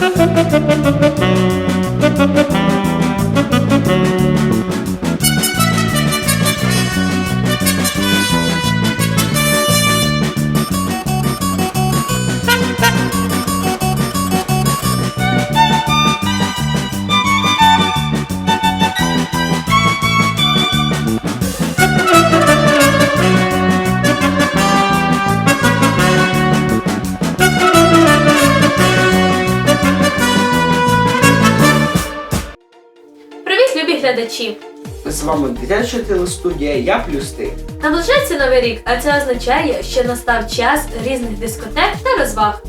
Привіт, глядачі! З вами дитяча телестудія Я плюс ти. Наближається новий рік, а це означає, що настав час різних дискотек та розваг.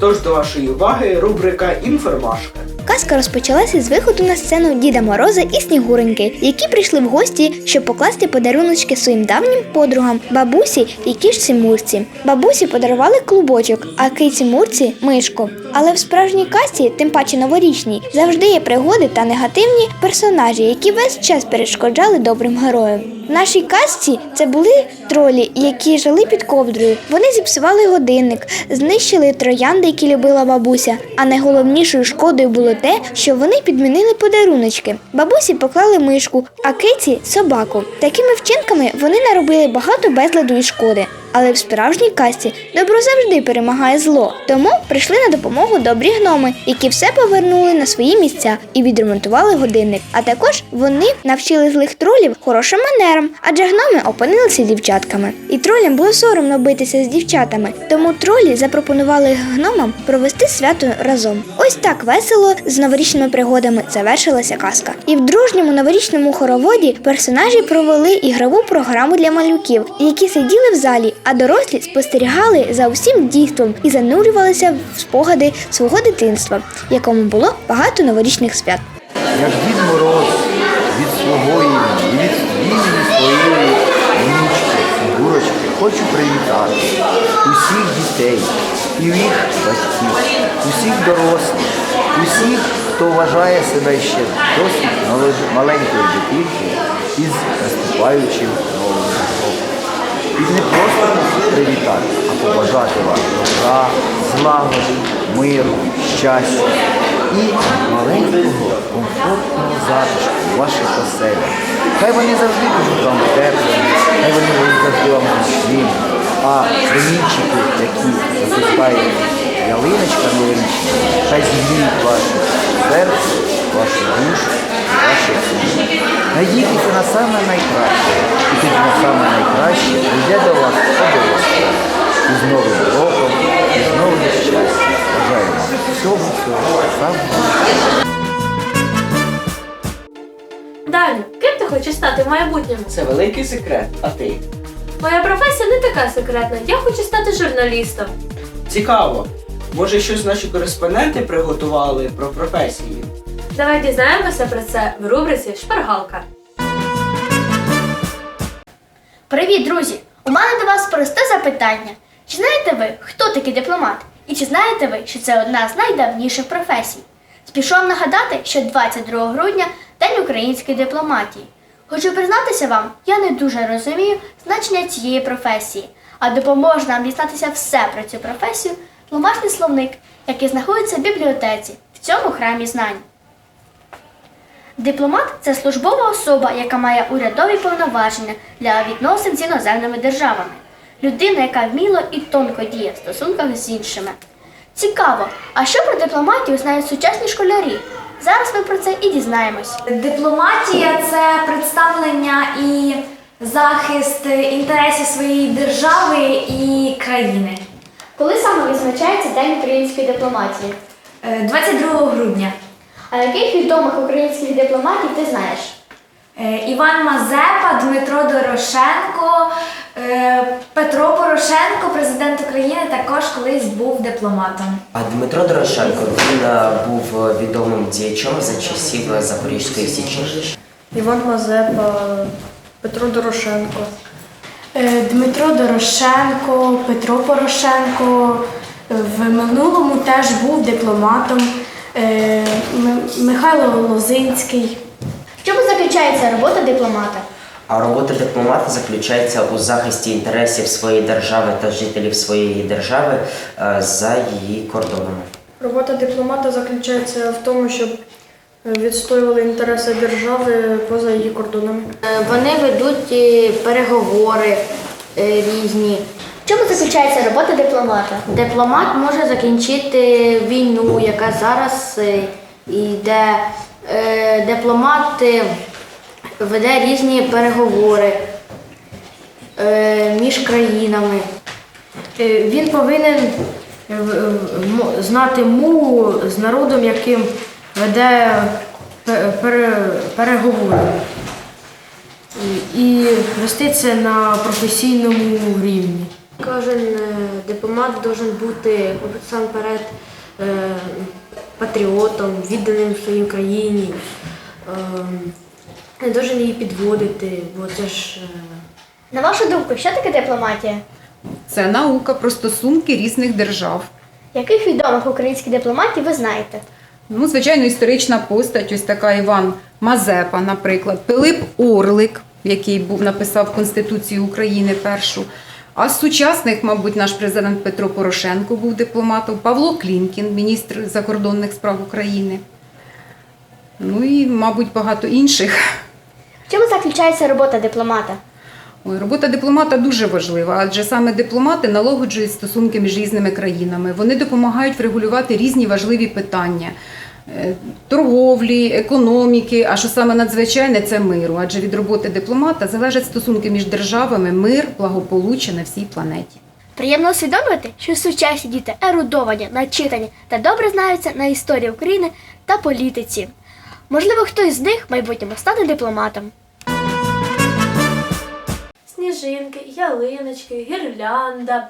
Тож до вашої уваги рубрика Інформашка. Казка розпочалася з виходу на сцену Діда Мороза і Снігуреньки, які прийшли в гості, щоб покласти подаруночки своїм давнім подругам бабусі і кішці Мурці. Бабусі подарували клубочок, а киці Мурці мишку. Але в справжній казці, тим паче новорічній, завжди є пригоди та негативні персонажі, які весь час перешкоджали добрим героям. В нашій казці це були тролі, які жили під ковдрою. Вони зіпсували годинник, знищили троянди, які любила бабуся. А найголовнішою шкодою було те, що вони підмінили подаруночки. Бабусі поклали мишку, а киці собаку. Такими вчинками вони наробили багато безладу і шкоди. Але в справжній казці добро завжди перемагає зло. Тому прийшли на допомогу добрі гноми, які все повернули на свої місця і відремонтували годинник. А також вони навчили злих тролів хорошим манерам, адже гноми опинилися дівчатками. І тролям було соромно битися з дівчатами. Тому тролі запропонували гномам провести свято разом. Ось так весело з новорічними пригодами завершилася казка. І в дружньому новорічному хороводі персонажі провели ігрову програму для малюків, які сиділи в залі, а дорослі спостерігали за усім дійством і занурювалися в спогади свого дитинства, в якому було багато новорічних свят. як Дід Мороз від свого і від своєї внучки, Снігурочки, хочу привітати усіх дітей і їх батьків, усіх дорослих, усіх, хто вважає себе ще досить маленькою дитинкою із наступаючим новим. І не просто привітати, а побажати вам добра, злагоди, миру, щастя і маленького комфортного затишку у ваших оселях. Хай вони завжди будуть вам теплими, хай вони будуть завжди вам зручними, а промінчики, які запускає ялиночка новорічна, хай зігріють ваше серце, вашу душу. Надійтеся на саме найкраще, і тоді на саме найкраще прийде до вас обов'язково. І з Новим роком, і з новим щастям. Бажаю вам всього всього самого. Даню, ким ти хочеш стати в майбутньому? Це великий секрет, а ти? Моя професія не така секретна. Я хочу стати журналістом. Цікаво. Може, щось наші кореспонденти приготували про професії? Давай дізнаємося про це в рубриці Шпаргалка. Привіт, друзі! У мене до вас просте запитання. Чи знаєте ви, хто такий дипломат? І чи знаєте ви, що це одна з найдавніших професій? Спішу вам нагадати, що 22 грудня День української дипломатії. Хочу признатися вам, я не дуже розумію значення цієї професії, а допоможе нам дізнатися все про цю професію тлумачний словник, який знаходиться в бібліотеці в цьому храмі знань. Дипломат це службова особа, яка має урядові повноваження для відносин з іноземними державами. Людина, яка вміло і тонко діє в стосунках з іншими. Цікаво, а що про дипломатію знають сучасні школярі? Зараз ми про це і дізнаємось. Дипломатія це представлення і захист інтересів своєї держави і країни. Коли саме відзначається День української дипломатії? Е, 22 грудня А яких відомих українських дипломатів ти знаєш? Е, Іван Мазепа, Дмитро Дорошенко, е, Петро Порошенко, президент України, також колись був дипломатом. А Дмитро Дорошенко він е, був відомим діячом за часів Запорізької Січі. Іван Мазепа, Петро Дорошенко. Дмитро Дорошенко, Петро Порошенко в минулому теж був дипломатом. Е, Михайло Лозинський. В чому заключається робота дипломата? А робота дипломата заключається у захисті інтересів своєї держави та жителів своєї держави е, за її кордонами. Робота дипломата заключається в тому, щоб відстоювали інтереси держави поза її кордонами. Е, Вони ведуть переговори різні. Чому заключається робота дипломата? Дипломат може закінчити війну, яка зараз е, йде. Е, Дипломат е, веде різні переговори між країнами. Він повинен знати мову з народом, яким веде переговори. І вести це на професійному рівні. Кожен е, дипломат має бути насамперед е, патріотом, відданим своїй країні. Не має її підводити, бо це ж. е, На вашу думку, що таке дипломатія? Це наука про стосунки різних держав. Яких відомих українських дипломатів ви знаєте? Ну, звичайно, історична постать, ось така Іван Мазепа, наприклад, Пилип Орлик, який був написав Конституцію України першу. А з сучасних, мабуть, наш президент Петро Порошенко був дипломатом, Павло Клімкін, міністр закордонних справ України. Ну і, мабуть, багато інших. В чому заключається робота дипломата? Ой, робота дипломата дуже важлива, адже саме дипломати налагоджують стосунки між різними країнами. Вони допомагають врегулювати різні важливі питання торговлі, економіки. А що саме надзвичайне це миру. Адже від роботи дипломата залежать стосунки між державами, мир, благополуччя на всій планеті. Приємно усвідомлювати, що сучасні діти ерудовані, начитані та добре знаються на історії України та політиці. Можливо, хтось з них в майбутньому стане дипломатом. Сніжинки, ялиночки, гірлянда, е,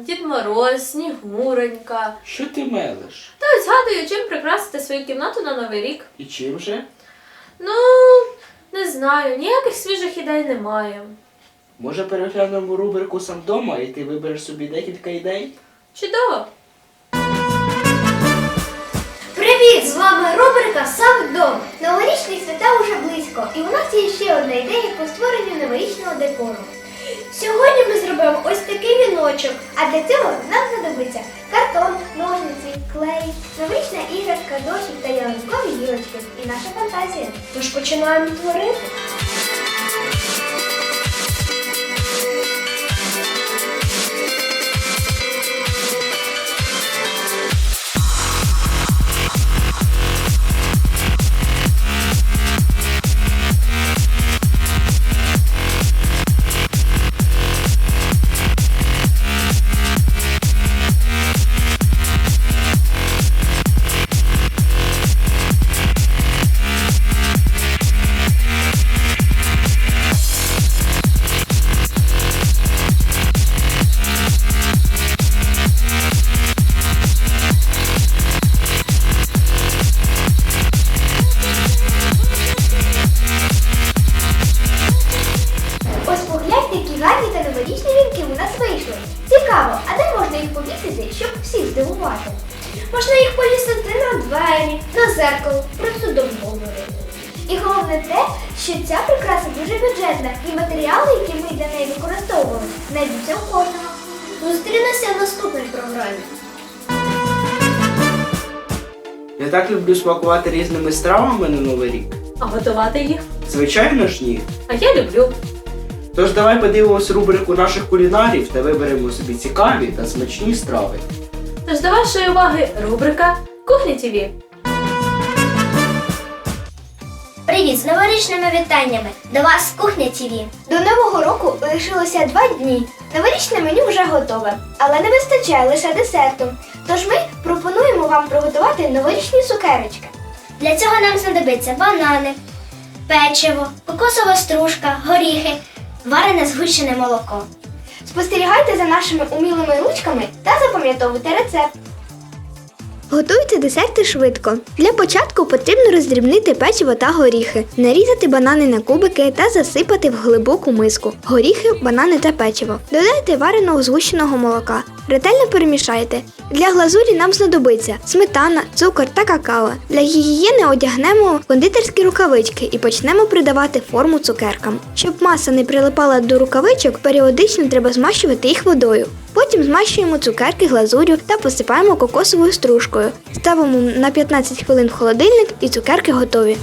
Дід Мороз, Снігуронька. Що ти мелиш? Та ось згадую, чим прикрасити свою кімнату на Новий рік. І чим же? Ну, не знаю, ніяких свіжих ідей немає. Може переглянемо рубрику сам вдома і ти вибереш собі декілька ідей? Чудово! Привіт! З вами рубрика Сам вдома. Новорічні свята уже близько, і у нас є ще одна ідея по створенню новорічного декору. Сьогодні ми зробимо ось такий віночок, а для цього нам знадобиться картон, ножниці, клей, новорічна іграшка, дощик та ялинкові гілочки і наша фантазія. Тож починаємо творити. Те, що ця прикраса дуже бюджетна, і матеріали, які ми для неї використовували, знайдуться у кожного. Зустрінемося в наступній програмі. Я так люблю смакувати різними стравами на Новий рік. А готувати їх? Звичайно ж ні. А я люблю. Тож давай подивимось рубрику наших кулінарів та виберемо собі цікаві та смачні страви. Тож до вашої уваги рубрика Кухня ТВ. Привіт з новорічними вітаннями! До вас кухня ТВ. До нового року лишилося два дні. Новорічне меню вже готове, але не вистачає лише десерту. Тож ми пропонуємо вам приготувати новорічні цукерочки. Для цього нам знадобиться банани, печиво, кокосова стружка, горіхи, варене згущене молоко. Спостерігайте за нашими умілими ручками та запам'ятовуйте рецепт. Готуйте десерти швидко. Для початку потрібно роздрібнити печиво та горіхи, нарізати банани на кубики та засипати в глибоку миску. Горіхи, банани та печиво. Додайте вареного згущеного молока. Ретельно перемішайте. Для глазурі нам знадобиться сметана, цукор та какао. Для гігієни одягнемо кондитерські рукавички і почнемо придавати форму цукеркам. Щоб маса не прилипала до рукавичок, періодично треба змащувати їх водою. Потім змащуємо цукерки глазурю та посипаємо кокосовою стружкою. Ставимо на 15 хвилин в холодильник і цукерки готові.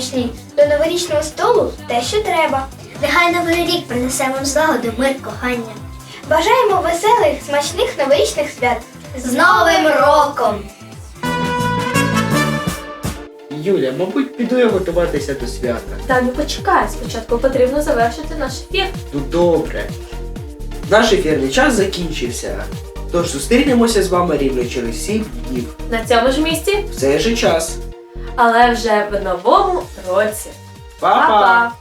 Смачні. До новорічного столу те, що треба. Нехай новий рік принесе вам злагоду, мир, кохання. Бажаємо веселих, смачних новорічних свят. З Новим роком! Юля, мабуть, піду я готуватися до свята. Та ну почекай, спочатку потрібно завершити наш ефір. Ну добре. Наш ефірний час закінчився. Тож зустрінемося з вами рівно через 7 днів. На цьому ж місці, В цей же час але вже в новому році. Па-па!